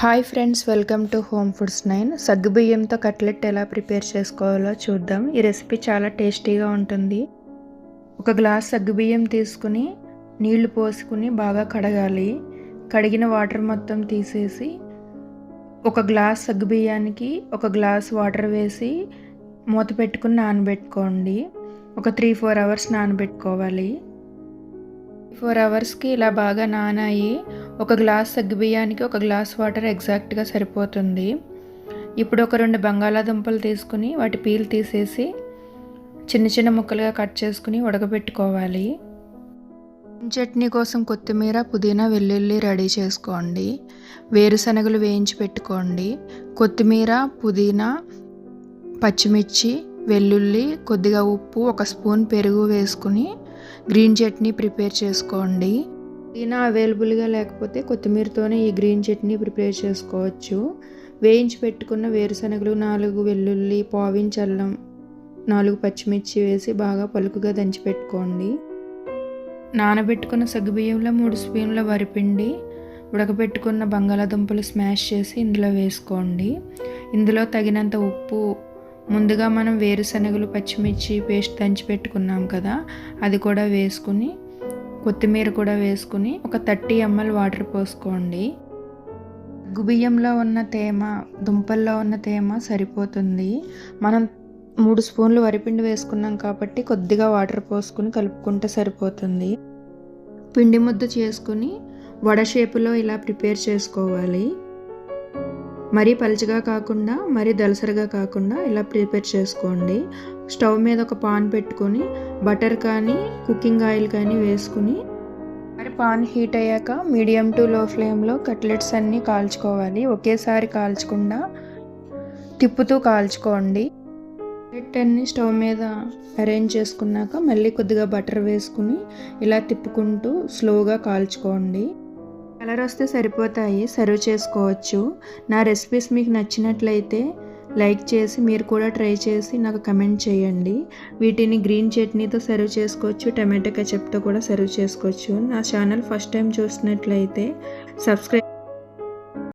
Hi friends welcome to home foods nine. సగ్గుబియ్యంతో cutlet ఎలా prepare చేసుకోవాలో చూద్దాం. ఈ రెసిపీ చాలా టేస్టీగా ఉంటుంది. ఒక గ్లాస్ సగ్గుబియ్యం తీసుకుని నీళ్ళు పోసుకుని బాగా కడగాలి. కడిగిన వాటర్ మొత్తం తీసేసి ఒక గ్లాస్ సగ్గుబియ్యానికి ఒక గ్లాస్ వాటర్ వేసి మూత పెట్టుకుని నానబెట్టుకోండి. ఒక త్రీ ఫోర్ అవర్స్ నానబెట్టుకోవాలి. ఫోర్ అవర్స్కి ఇలా బాగా నానాయి. ఒక గ్లాస్ సగ్గుబియ్యానికి ఒక గ్లాస్ వాటర్ ఎగ్జాక్ట్గా సరిపోతుంది. ఇప్పుడు ఒక రెండు బంగాళాదుంపలు తీసుకుని వాటి పీల్ తీసేసి చిన్న చిన్న ముక్కలుగా కట్ చేసుకుని ఉడకబెట్టుకోవాలి. చట్నీ కోసం కొత్తిమీర పుదీనా వెల్లుల్లి రెడీ చేసుకోండి. వేరుశనగలు వేయించి పెట్టుకోండి. కొత్తిమీర పుదీనా పచ్చిమిర్చి వెల్లుల్లి కొద్దిగా ఉప్పు ఒక స్పూన్ పెరుగు వేసుకుని గ్రీన్ చట్నీ ప్రిపేర్ చేసుకోండి. పుదీనా అవైలబుల్గా లేకపోతే కొత్తిమీరతోనే ఈ గ్రీన్ చట్నీ ప్రిపేర్ చేసుకోవచ్చు. వేయించి పెట్టుకున్న వేరుశనగలు నాలుగు వెల్లుల్లి పావించి అల్లం నాలుగు పచ్చిమిర్చి వేసి బాగా పలుకుగా దంచి పెట్టుకోండి. నానబెట్టుకున్న సగ్గుబియ్యంలో మూడు స్పూన్ల వరిపిండి ఉడకబెట్టుకున్న బంగాళాదుంపలు స్మాష్ చేసి ఇందులో వేసుకోండి. ఇందులో తగినంత ఉప్పు ముందుగా మనం వేరుశనగలు పచ్చిమిర్చి పేస్ట్ దంచి పెట్టుకున్నాం కదా అది కూడా వేసుకుని కొత్తిమీర కూడా వేసుకుని ఒక థర్టీ ఎంఎల్ వాటర్ పోసుకోండి. గుబియ్యంలో ఉన్న తేమ దుంపల్లో ఉన్న తేమ సరిపోతుంది. మనం మూడు స్పూన్లు వరిపిండి వేసుకున్నాం కాబట్టి కొద్దిగా వాటర్ పోసుకుని కలుపుకుంటే సరిపోతుంది. పిండి ముద్ద చేసుకుని వడ షేపులో ఇలా ప్రిపేర్ చేసుకోవాలి. మరీ పలుచగా కాకుండా మరీ దలసరిగా కాకుండా ఇలా ప్రిపేర్ చేసుకోండి. స్టవ్ మీద ఒక పాన్ పెట్టుకొని బటర్ కానీ కుకింగ్ ఆయిల్ కానీ వేసుకుని మరి పాన్ హీట్ అయ్యాక మీడియం టు లో ఫ్లేమ్లో కట్లెట్స్ అన్నీ కాల్చుకోవాలి. ఒకేసారి కాల్చకుండా తిప్పుతూ కాల్చుకోండి. కట్లెట్ అన్ని స్టవ్ మీద అరేంజ్ చేసుకున్నాక మళ్ళీ కొద్దిగా బటర్ వేసుకుని ఇలా తిప్పుకుంటూ స్లోగా కాల్చుకోండి. కలర్ వస్తే సరిపోతాయి సర్వ్ చేసుకోవచ్చు. నా రెసిపీస్ మీకు నచ్చినట్లయితే లైక్ చేసి మీరు కూడా ట్రై చేసి నాకు కమెంట్ చేయండి. వీటిని గ్రీన్ చట్నీతో సర్వ్ చేసుకోవచ్చు టమాటో కచప్తో కూడా సర్వ్ చేసుకోవచ్చు. నా ఛానల్ ఫస్ట్ టైం చూసినట్లయితే సబ్స్క్రైబ్